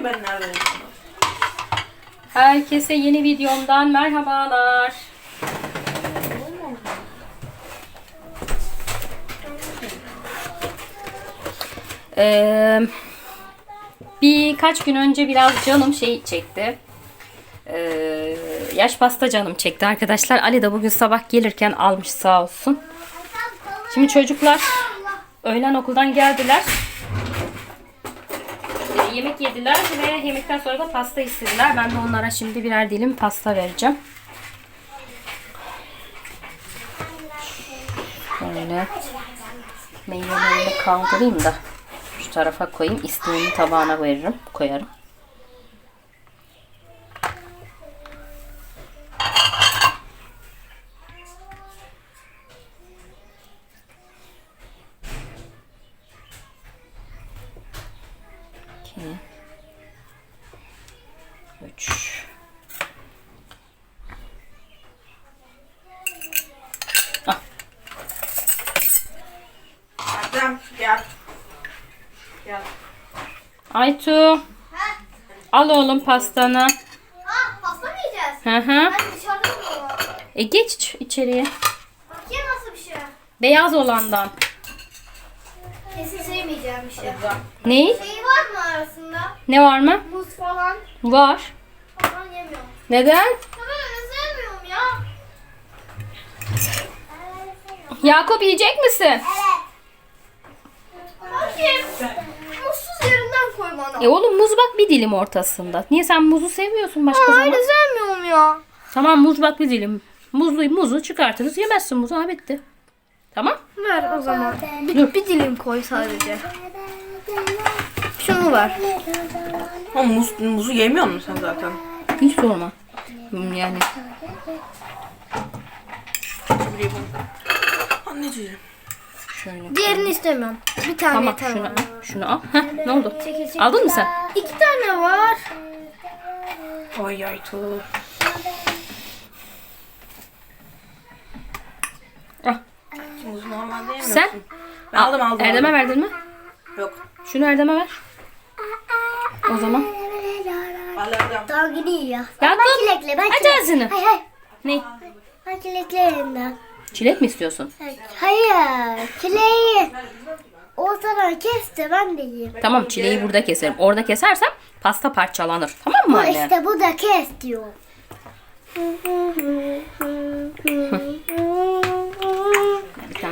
ki ben neredeyim. Herkese yeni videomdan merhabalar. Ee, birkaç gün önce biraz canım şey çekti. Ee, yaş pasta canım çekti arkadaşlar. Ali de bugün sabah gelirken almış sağ olsun. Şimdi çocuklar öğlen okuldan geldiler. Yemek yediler ve yemekten sonra da pasta istediler. Ben de onlara şimdi birer dilim pasta vereceğim. Şöyle meyvelerini kaldırayım da şu tarafa koyayım. İsteğimi tabağına veririm, koyarım. İki. Üç. Erdem gel. Gel. Aytu. Al oğlum pastanı. Ah pasta mı yiyeceğiz? Hı hı. Ben dışarıda mı? E geç iç- içeriye. Bakayım nasıl bir şey. Beyaz olandan. Bir şey. Ne? Şeyi var mı arasında? Ne var mı? Muz falan. Var. Falan yemiyorum. Neden? Ya ben öyle sevmiyorum ya. Yakup yiyecek misin? Bakayım. Muzsuz yerinden koy bana. E oğlum muz bak bir dilim ortasında. Niye sen muzu seviyorsun başka Aa, zaman? öyle sevmiyorum ya. Tamam muz bak bir dilim. Muzlu muzu çıkartırız yemezsin muzu ha bitti. Tamam. Ver o zaman. Bir, bir dilim koy sadece. Şunu ver. Ama muz, muzu yemiyor musun sen zaten? Hiç sorma. Yani. Anneciğim. şöyle. Diğerini istemiyorum. Bir tane Tamam yeter şunu bana. al. Şunu al. Heh, ne oldu? Çekil, çekil. Aldın mı sen? İki tane var. Ay ay tu. Al. Muz normal değil mi? Sen? Ben aldım aldım. Erdem'e aldım. verdin mi? Yok. Şunu Erdem'e ver. O zaman. Al Erdem. Daha gidiyor. Yakup. Ben çilekli. Ben Aç çilek. ağzını. Hayır hayır. Ne? Ben çilekli yerinden. Çilek mi istiyorsun? Hayır. Çileği ortadan kes de ben de yiyeyim. Tamam çileği burada keserim. Orada kesersem pasta parçalanır. Tamam mı Bu anne? işte bu da kes diyor.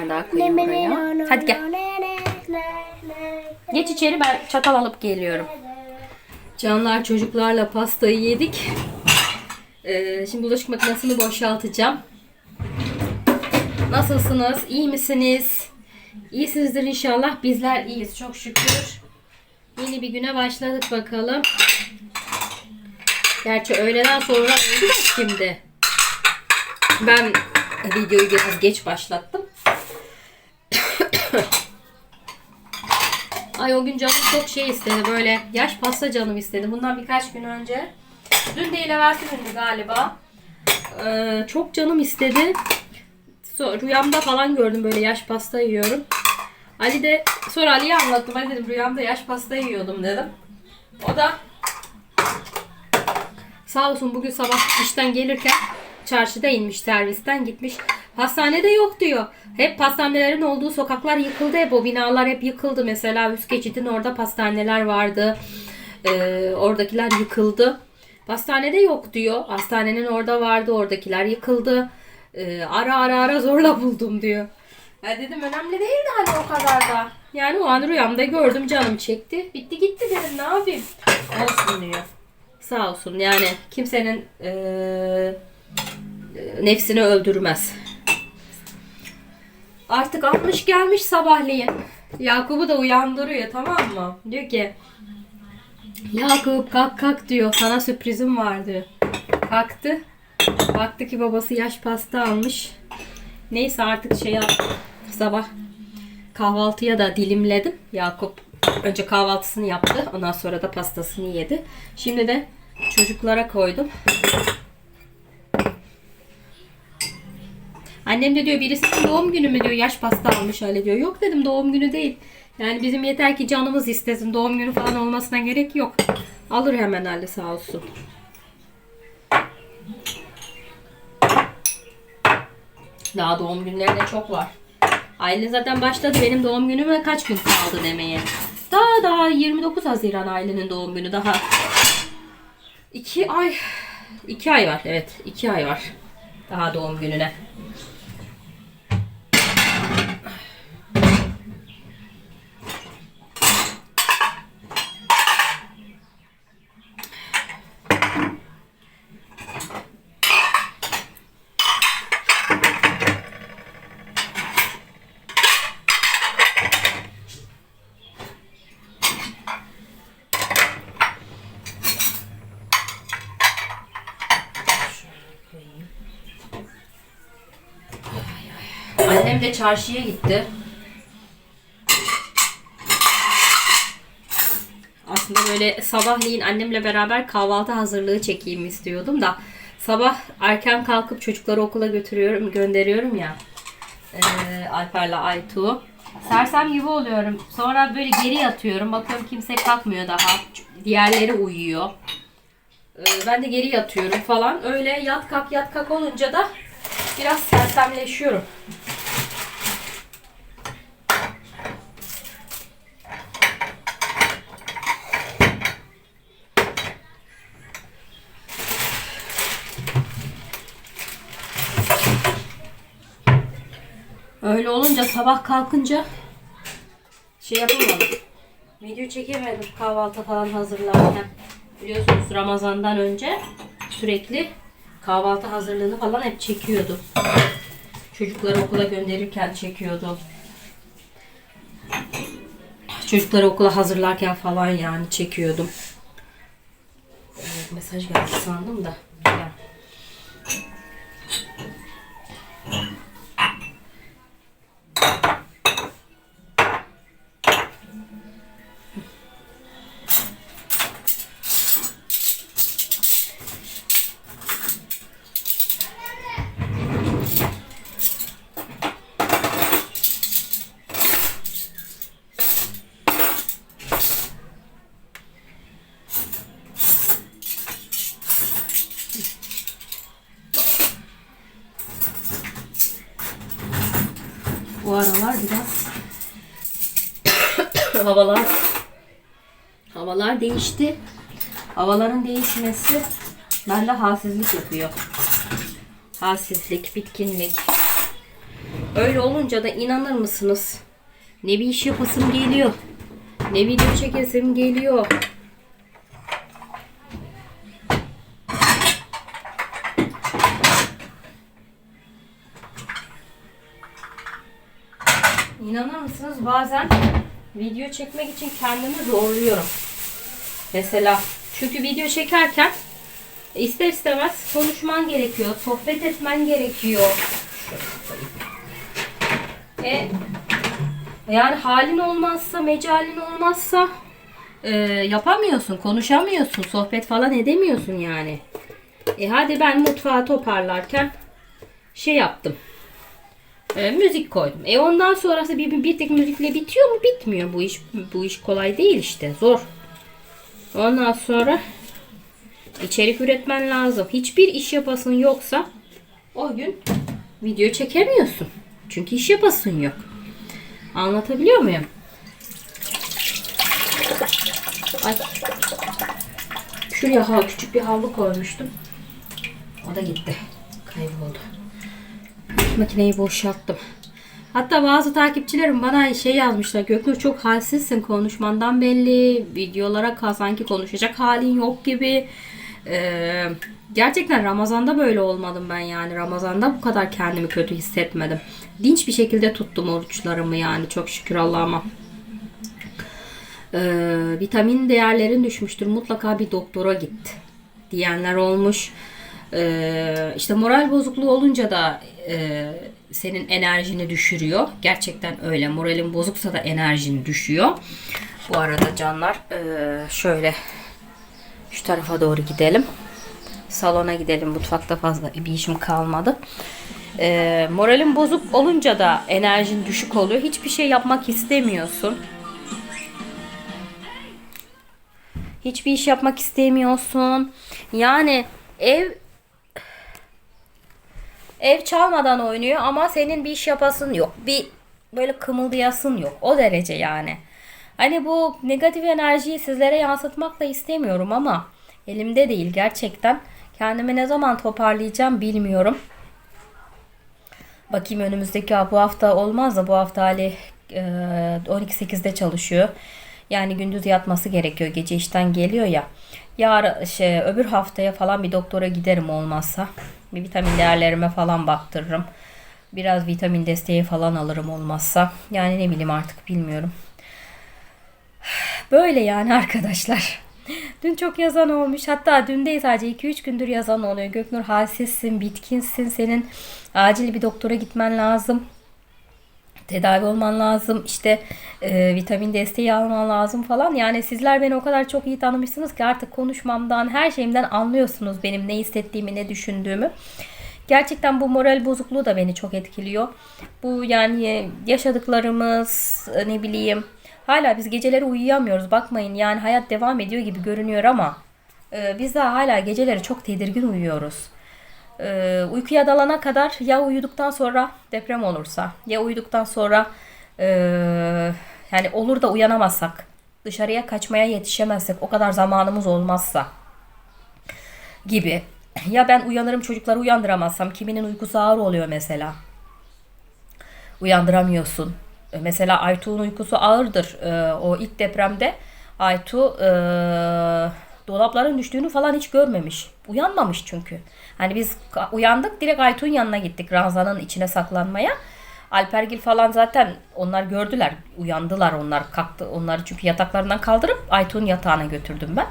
Daha koyayım buraya. Hadi gel. Geç içeri ben çatal alıp geliyorum. Canlar çocuklarla pastayı yedik. Ee, şimdi bulaşık makinesini boşaltacağım. Nasılsınız? İyi misiniz? İyisinizdir inşallah. Bizler iyiyiz çok şükür. Yeni bir güne başladık bakalım. Gerçi öğleden sonra da şimdi. Ben videoyu biraz geç başlattım. Ay o gün canım çok şey istedi böyle yaş pasta canım istedi. Bundan birkaç gün önce. Dün değil evvelsi gündü galiba. Ee, çok canım istedi. Rüyamda falan gördüm böyle yaş pasta yiyorum. Ali de sonra Ali'ye anlattım. Ali dedim rüyamda yaş pasta yiyordum dedim. O da sağ olsun bugün sabah işten gelirken çarşıda inmiş servisten gitmiş. Hastanede yok diyor. Hep pastanelerin olduğu sokaklar yıkıldı hep o binalar hep yıkıldı. Mesela üst geçidin orada pastaneler vardı. Ee, oradakiler yıkıldı. Pastanede yok diyor. Hastanenin orada vardı oradakiler yıkıldı. Ee, ara ara ara zorla buldum diyor. Ya dedim önemli değildi hani o kadar da. Yani o an rüyamda gördüm canım çekti. Bitti gitti dedim ne yapayım. Olsun diyor. Sağ olsun yani kimsenin eee, nefsini öldürmez. Artık almış gelmiş sabahleyin. Yakup'u da uyandırıyor tamam mı? Diyor ki Yakup kalk kalk diyor sana sürprizim var diyor. Kalktı. Baktı ki babası yaş pasta almış. Neyse artık şey yap- sabah kahvaltıya da dilimledim. Yakup önce kahvaltısını yaptı. Ondan sonra da pastasını yedi. Şimdi de çocuklara koydum. Annem de diyor birisinin doğum günü mü diyor yaş pasta almış öyle diyor. Yok dedim doğum günü değil. Yani bizim yeter ki canımız istesin. Doğum günü falan olmasına gerek yok. Alır hemen Ali sağ olsun. Daha doğum günlerine çok var. Aile zaten başladı benim doğum günüme kaç gün kaldı demeye. Daha daha 29 Haziran ailenin doğum günü daha. 2 ay 2 ay var evet 2 ay var. Daha doğum gününe. Annem de çarşıya gitti. Aslında böyle sabahleyin annemle beraber kahvaltı hazırlığı çekeyim istiyordum da sabah erken kalkıp çocukları okula götürüyorum, gönderiyorum ya. Ee, Alper'le Aytu. Sersem gibi oluyorum. Sonra böyle geri yatıyorum. Bakıyorum kimse kalkmıyor daha. Diğerleri uyuyor. Ben de geri yatıyorum falan. Öyle yat kalk yat kalk olunca da biraz sersemleşiyorum. Öyle olunca sabah kalkınca şey yapamadım. Video çekemedim kahvaltı falan hazırlarken. Biliyorsunuz Ramazan'dan önce sürekli kahvaltı hazırlığını falan hep çekiyordum. Çocukları okula gönderirken çekiyordum. Çocukları okula hazırlarken falan yani çekiyordum. Evet, mesaj geldi sandım da. Aralar biraz havalar havalar değişti. Havaların değişmesi bende halsizlik yapıyor. Halsizlik, bitkinlik. Öyle olunca da inanır mısınız? Ne bir iş yapasım geliyor. Ne video çekesim geliyor. Mısınız bazen video çekmek için kendimi zorluyorum. Mesela çünkü video çekerken ister istemez konuşman gerekiyor, sohbet etmen gerekiyor. E, yani halin olmazsa, mecalin olmazsa e, yapamıyorsun, konuşamıyorsun, sohbet falan edemiyorsun yani. E hadi ben mutfağı toparlarken şey yaptım. E, müzik koydum. E ondan sonrası bir, bir, tek müzikle bitiyor mu? Bitmiyor. Bu iş bu iş kolay değil işte. Zor. Ondan sonra içerik üretmen lazım. Hiçbir iş yapasın yoksa o gün video çekemiyorsun. Çünkü iş yapasın yok. Anlatabiliyor muyum? Ay. Şuraya ha, küçük bir havlu koymuştum. O da gitti. Kayboldu makineyi boşalttım. Hatta bazı takipçilerim bana şey yazmışlar. Göknur çok halsizsin konuşmandan belli. Videolara kal sanki konuşacak halin yok gibi. Ee, gerçekten Ramazan'da böyle olmadım ben yani. Ramazan'da bu kadar kendimi kötü hissetmedim. Dinç bir şekilde tuttum oruçlarımı yani çok şükür Allah'ıma. Ee, vitamin değerlerin düşmüştür. Mutlaka bir doktora git diyenler olmuş. Ee, işte moral bozukluğu olunca da e, senin enerjini düşürüyor. Gerçekten öyle. Moralin bozuksa da enerjin düşüyor. Bu arada canlar e, şöyle şu tarafa doğru gidelim. Salona gidelim. Mutfakta fazla bir işim kalmadı. E, moralin bozuk olunca da enerjin düşük oluyor. Hiçbir şey yapmak istemiyorsun. Hiçbir iş yapmak istemiyorsun. Yani ev ev çalmadan oynuyor ama senin bir iş yapasın yok. Bir böyle kımıldayasın yok. O derece yani. Hani bu negatif enerjiyi sizlere yansıtmak da istemiyorum ama elimde değil gerçekten. Kendimi ne zaman toparlayacağım bilmiyorum. Bakayım önümüzdeki bu hafta olmaz da bu hafta Ali e, 12-8'de çalışıyor. Yani gündüz yatması gerekiyor. Gece işten geliyor ya. Yarın şey öbür haftaya falan bir doktora giderim olmazsa. Bir vitamin değerlerime falan baktırırım. Biraz vitamin desteği falan alırım olmazsa. Yani ne bileyim artık bilmiyorum. Böyle yani arkadaşlar. Dün çok yazan olmuş. Hatta dün değil sadece 2-3 gündür yazan oluyor. Göknur halsizsin, bitkinsin. Senin acil bir doktora gitmen lazım. Tedavi olman lazım. İşte e, vitamin desteği alman lazım falan. Yani sizler beni o kadar çok iyi tanımışsınız ki artık konuşmamdan, her şeyimden anlıyorsunuz benim ne hissettiğimi, ne düşündüğümü. Gerçekten bu moral bozukluğu da beni çok etkiliyor. Bu yani yaşadıklarımız ne bileyim hala biz geceleri uyuyamıyoruz. Bakmayın yani hayat devam ediyor gibi görünüyor ama e, biz daha hala geceleri çok tedirgin uyuyoruz. E, uykuya dalana kadar ya uyuduktan sonra deprem olursa ya uyuduktan sonra e, yani olur da uyanamazsak dışarıya kaçmaya yetişemezsek o kadar zamanımız olmazsa gibi. Ya ben uyanırım çocukları uyandıramazsam kiminin uykusu ağır oluyor mesela. Uyandıramıyorsun. E, Mesela Aytu'nun uykusu ağırdır. E, o ilk depremde Aytu e, dolapların düştüğünü falan hiç görmemiş. Uyanmamış çünkü. Hani biz uyandık direkt Aytu'nun yanına gittik ranzanın içine saklanmaya. Alpergil falan zaten onlar gördüler. Uyandılar onlar kalktı. Onları çünkü yataklarından kaldırıp Aytu'nun yatağına götürdüm ben.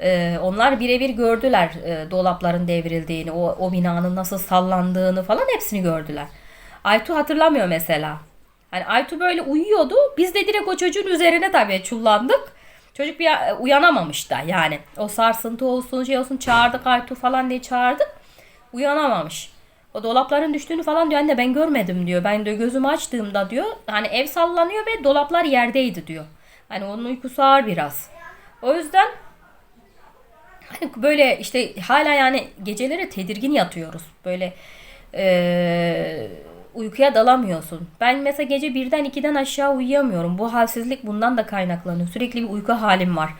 Ee, onlar birebir gördüler e, dolapların devrildiğini, o, o binanın nasıl sallandığını falan hepsini gördüler. Aytu hatırlamıyor mesela. Hani Aytu böyle uyuyordu. Biz de direkt o çocuğun üzerine tabii çullandık. Çocuk bir uyanamamış da yani. O sarsıntı olsun şey olsun çağırdık Aytu falan diye çağırdık. Uyanamamış. O dolapların düştüğünü falan diyor anne ben görmedim diyor. Ben de gözümü açtığımda diyor hani ev sallanıyor ve dolaplar yerdeydi diyor. Hani onun uykusu ağır biraz. O yüzden Hani böyle işte hala yani geceleri tedirgin yatıyoruz. Böyle eee, uykuya dalamıyorsun. Ben mesela gece birden ikiden aşağı uyuyamıyorum. Bu halsizlik bundan da kaynaklanıyor. Sürekli bir uyku halim var.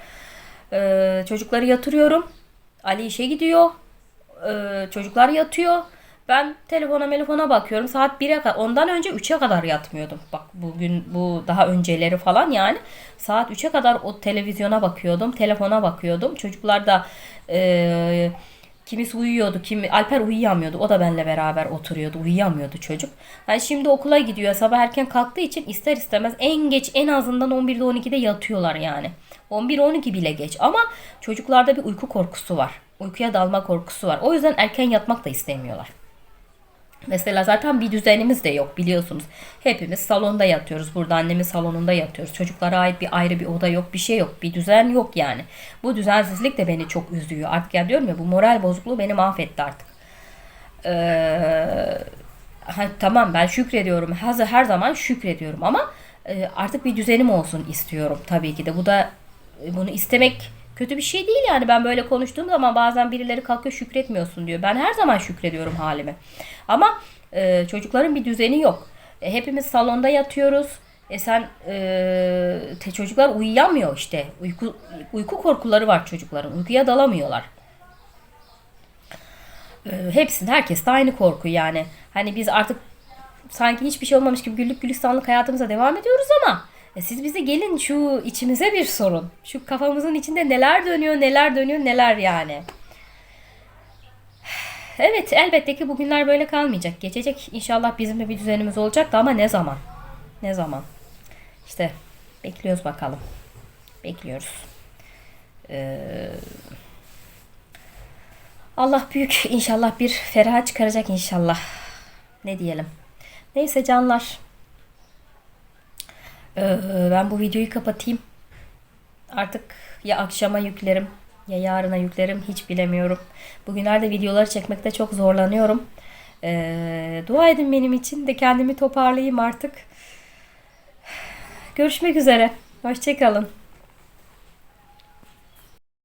Eee, çocukları yatırıyorum. Ali işe gidiyor. Eee, çocuklar yatıyor. Ben telefona telefona bakıyorum. Saat 1'e kadar. Ondan önce 3'e kadar yatmıyordum. Bak bugün bu daha önceleri falan yani. Saat 3'e kadar o televizyona bakıyordum. Telefona bakıyordum. Çocuklar da eee kimisi uyuyordu. Kimi, Alper uyuyamıyordu. O da benimle beraber oturuyordu. Uyuyamıyordu çocuk. Yani şimdi okula gidiyor. Sabah erken kalktığı için ister istemez en geç en azından 11'de 12'de yatıyorlar yani. 11-12 bile geç. Ama çocuklarda bir uyku korkusu var. Uykuya dalma korkusu var. O yüzden erken yatmak da istemiyorlar. Mesela zaten bir düzenimiz de yok biliyorsunuz. Hepimiz salonda yatıyoruz. Burada annemin salonunda yatıyoruz. Çocuklara ait bir ayrı bir oda yok, bir şey yok. Bir düzen yok yani. Bu düzensizlik de beni çok üzüyor. Artık ya diyorum ya bu moral bozukluğu beni mahvetti artık. Ee, ha, tamam ben şükrediyorum. Her, her zaman şükrediyorum ama e, artık bir düzenim olsun istiyorum tabii ki de. Bu da e, bunu istemek kötü bir şey değil yani. Ben böyle konuştuğum zaman bazen birileri kalkıyor şükretmiyorsun diyor. Ben her zaman şükrediyorum halime. Ama e, çocukların bir düzeni yok. E, hepimiz salonda yatıyoruz. E sen e, te, çocuklar uyuyamıyor işte. Uyku uyku korkuları var çocukların. Uykuya dalamıyorlar. E, hepsinde herkes de aynı korku yani. Hani biz artık sanki hiçbir şey olmamış gibi güllük gülistanlık hayatımıza devam ediyoruz ama e siz bize gelin şu içimize bir sorun. Şu kafamızın içinde neler dönüyor, neler dönüyor, neler yani. Evet elbette ki bugünler böyle kalmayacak. Geçecek. İnşallah bizim de bir düzenimiz olacak da ama ne zaman? Ne zaman? İşte bekliyoruz bakalım. Bekliyoruz. Ee, Allah büyük inşallah bir ferah çıkaracak inşallah. Ne diyelim. Neyse canlar. Ee, ben bu videoyu kapatayım. Artık ya akşama yüklerim ya yarına yüklerim hiç bilemiyorum. Bugünlerde videoları çekmekte çok zorlanıyorum. Ee, dua edin benim için de kendimi toparlayayım artık. Görüşmek üzere. Hoşçakalın.